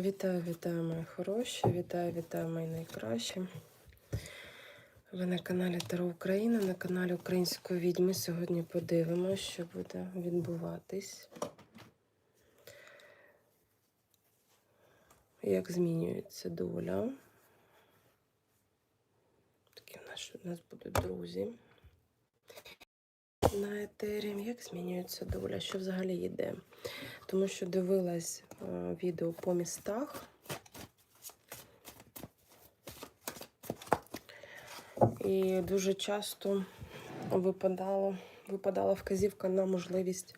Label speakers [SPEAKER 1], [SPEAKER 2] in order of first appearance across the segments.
[SPEAKER 1] Вітаю, вітаю, мої хороші, вітаю, вітаю, мої найкращі. Ви на каналі Таро Україна, на каналі Української відьми. Сьогодні подивимося, що буде відбуватись. Як змінюється доля. Такі в нас, будуть друзі. На етері, як змінюється доля, що взагалі йде. Тому що дивилась е, відео по містах. І дуже часто випадало, випадала вказівка на можливість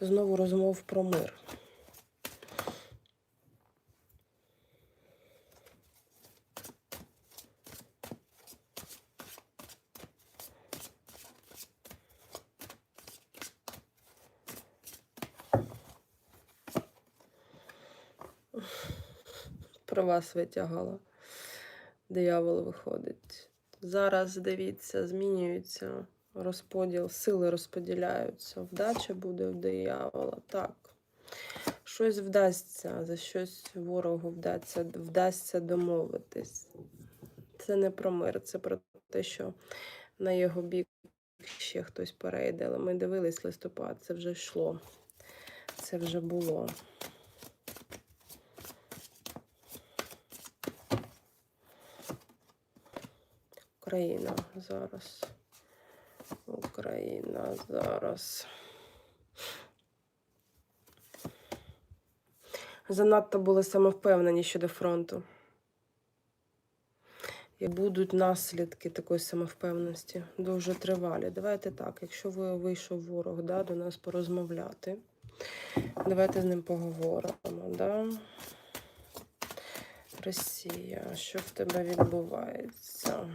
[SPEAKER 1] знову розмов про мир. Про вас витягала. Диявол виходить. Зараз дивіться, змінюється розподіл, сили розподіляються. Вдача буде в диявола. Так. Щось вдасться, за щось ворогу вдасться, вдасться домовитись. Це не про мир, це про те, що на його бік ще хтось перейде. Але ми дивились листопад, це вже йшло. Це вже було. Україна зараз. Україна зараз. Занадто були самовпевнені щодо фронту. І будуть наслідки такої самовпевненості дуже тривалі. Давайте так, якщо ви вийшов ворог да, до нас порозмовляти, давайте з ним поговоримо. Да? Росія, що в тебе відбувається?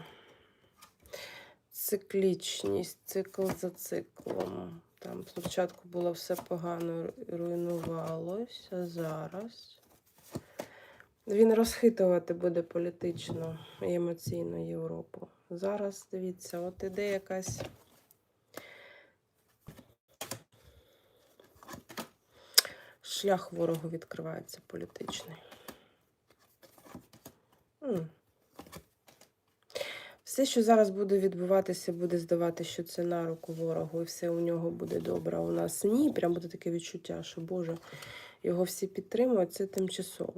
[SPEAKER 1] Циклічність, цикл за циклом. Там спочатку було все погано руйнувалось, а зараз. Він розхитувати буде політично і емоційно Європу. Зараз, дивіться, от іде якась. Шлях ворогу відкривається політичний. Все, що зараз буде відбуватися, буде здавати, що це на руку ворогу, і все у нього буде добре. У нас ні. Прям буде таке відчуття, що Боже, його всі підтримують, це тимчасово.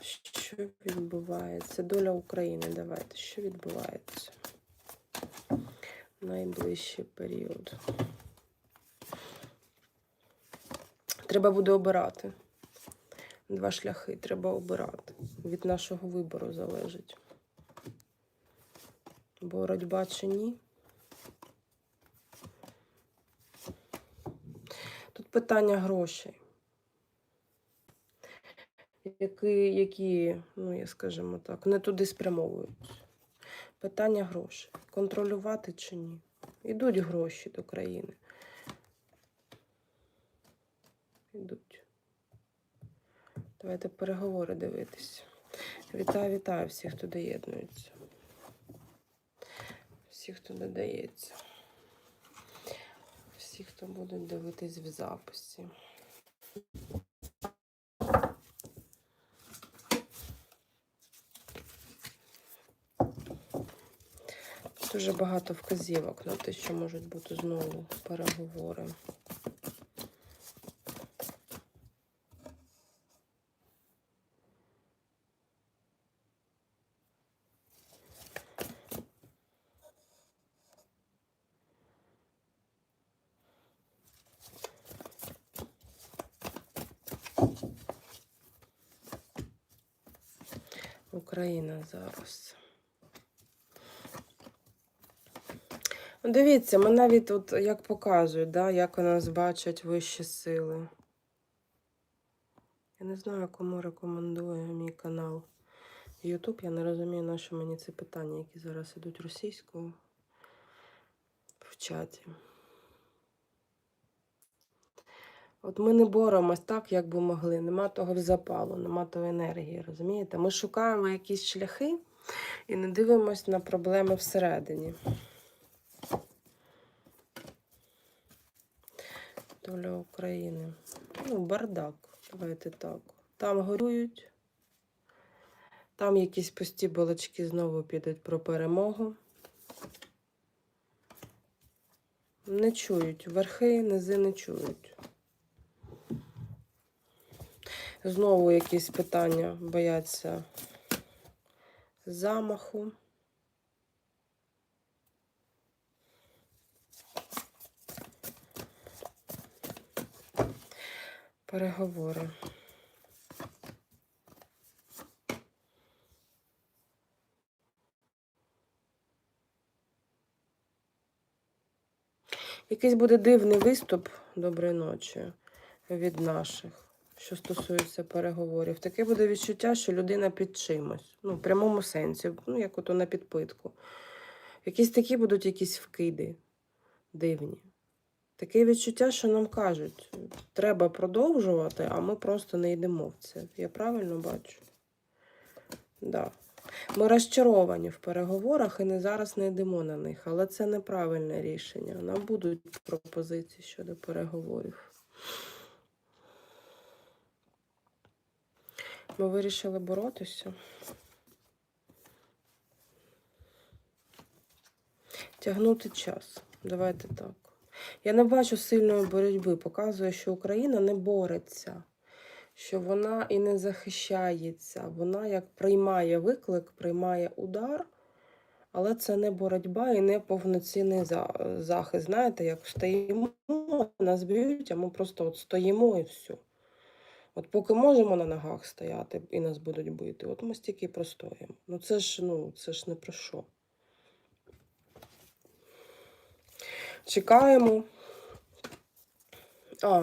[SPEAKER 1] Що відбувається? Доля України. Давайте. Що відбувається? Найближчий період. Треба буде обирати. Два шляхи треба обирати. Від нашого вибору залежить. Боротьба чи ні. Тут питання грошей. Які, які, ну, я скажімо так, не туди спрямовують. Питання грошей. Контролювати чи ні? Ідуть гроші до країни. Ідуть. Давайте переговори дивитись. Вітаю, вітаю всіх, хто доєднується. Всіх, хто додається. Всі, хто будуть дивитись в записі. Дуже багато вказівок на те, що можуть бути знову переговори. Україна зараз. Ну, Дивіться, ми навіть тут як показують, да, як у нас бачать вищі сили. Я не знаю, кому рекомендує мій канал YouTube. Я не розумію, на що мені ці питання, які зараз ідуть російською в чаті. От ми не боремось так, як би могли. Нема того запалу, нема того енергії, розумієте? Ми шукаємо якісь шляхи і не дивимося на проблеми всередині. Доля України. Ну, бардак. Давайте так. Там горюють. Там якісь пусті балачки знову підуть про перемогу. Не чують. Верхи, низи не чують. Знову якісь питання бояться замаху. Переговори. Якийсь буде дивний виступ доброї ночі від наших, що стосується переговорів. Таке буде відчуття, що людина під чимось. Ну, в прямому сенсі, ну, як ото на підпитку. Якісь такі будуть якісь вкиди дивні. Таке відчуття, що нам кажуть, треба продовжувати, а ми просто не йдемо в це. Я правильно бачу? Да. Ми розчаровані в переговорах і не зараз не йдемо на них, але це неправильне рішення. Нам будуть пропозиції щодо переговорів. Ми вирішили боротися. Тягнути час. Давайте так. Я не бачу сильної боротьби. Показує, що Україна не бореться, що вона і не захищається. Вона як приймає виклик, приймає удар, але це не боротьба і не повноцінний захист. Знаєте, як стоїмо, нас б'ють, а ми просто от стоїмо і все. От поки можемо на ногах стояти і нас будуть бити, от ми стільки простоїмо. Ну це ж, ну, це ж не про що. Чекаємо. А,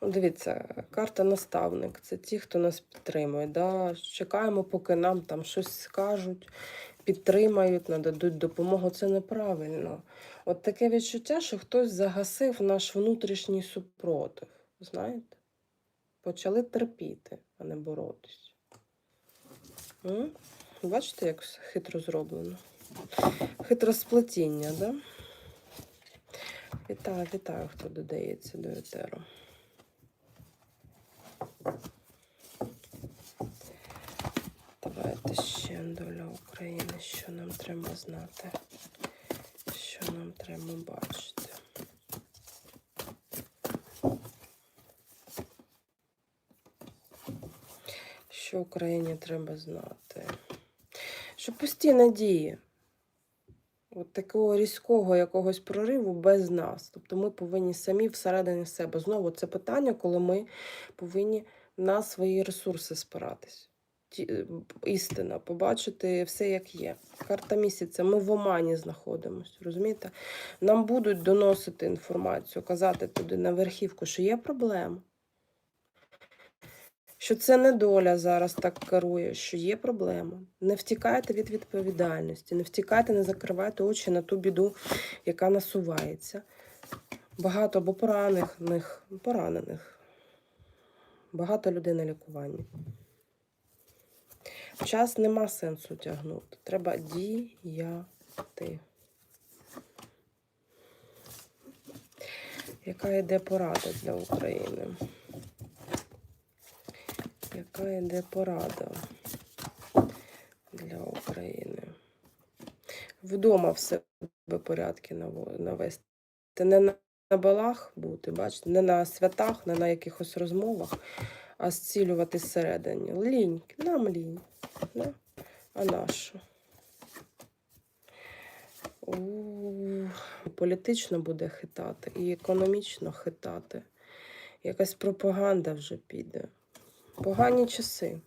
[SPEAKER 1] ну, дивіться, карта наставник. Це ті, хто нас підтримує. Да? Чекаємо, поки нам там щось скажуть, підтримають, нададуть допомогу. Це неправильно. От таке відчуття, що хтось загасив наш внутрішній супротив. Знаєте? Почали терпіти, а не боротись. Бачите, як все хитро зроблено? Хитросплетіння, да? Вітаю, вітаю, хто додається до етеру. Давайте ще доля України, що нам треба знати, що нам треба бачити. Що Україні треба знати? Що пусті надії. От такого різкого якогось прориву без нас. Тобто ми повинні самі всередині себе. Знову це питання, коли ми повинні на свої ресурси спиратись. Е, істина, побачити все, як є. Карта місяця, ми в омані знаходимося, розумієте? Нам будуть доносити інформацію, казати туди на верхівку, що є проблема. Що це не доля зараз так керує, що є проблема. Не втікайте від відповідальності, не втікайте, не закривайте очі на ту біду, яка насувається. Багато або поранених, поранених. Багато людей на лікуванні. Час нема сенсу тягнути. Треба діяти. Яка йде порада для України? Яка йде порада для України? Вдома в себе порядки навести. Не на, балах бути, бачите, не на святах, не на якихось розмовах, а зцілювати зсередині. Лінь, нам лінь. Да? А нашу? Політично буде хитати і економічно хитати. Якась пропаганда вже піде. Погані часи.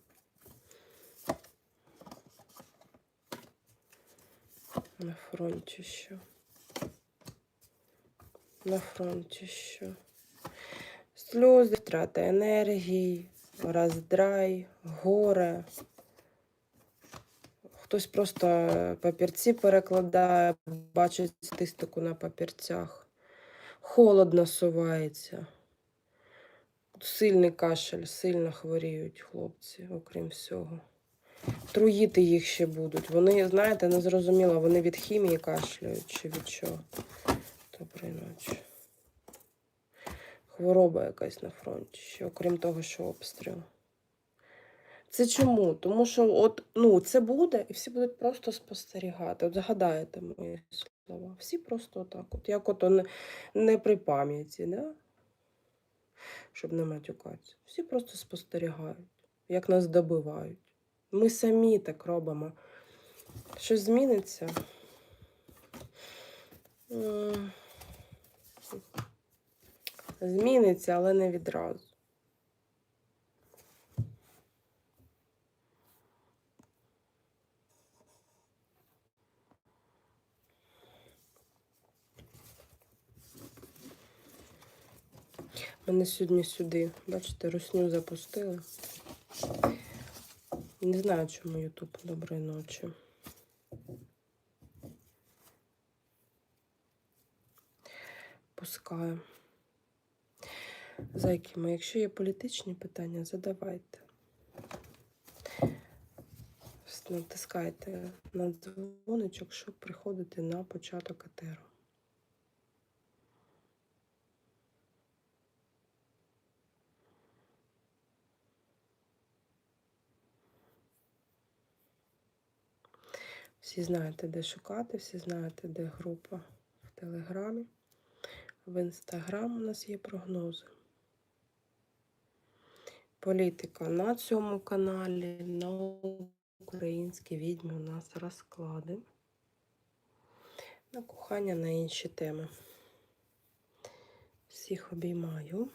[SPEAKER 1] На фронті що? На фронті що? Сльози, втрата енергії, роздрай, горе. Хтось просто е, папірці перекладає, бачить статистику на папірцях. Холод насувається. Сильний кашель, сильно хворіють хлопці, окрім всього. Труїти їх ще будуть. Вони, знаєте, не зрозуміло, вони від хімії кашляють чи від чого. Доброї ночі. хвороба якась на фронті, ще, окрім того, що обстріл. Це чому? Тому що от, ну, це буде, і всі будуть просто спостерігати. От згадаєте мої слова. Всі просто отак. От, як ото не, не при пам'яті, да? Щоб не матюкатися. Всі просто спостерігають, як нас добивають. Ми самі так робимо. Щось зміниться. Зміниться, але не відразу. Мене сьогодні сюди, бачите, русню запустили. Не знаю, чому Ютуб доброї ночі. Пускаю. Зайки мої, якщо є політичні питання, задавайте. Натискайте на дзвоничок, щоб приходити на початок етеру. Всі знаєте, де шукати, всі знаєте, де група в Телеграмі. В Інстаграм у нас є прогнози. Політика на цьому каналі, на українські відьми у нас розклади. На кохання на інші теми. Всіх обіймаю.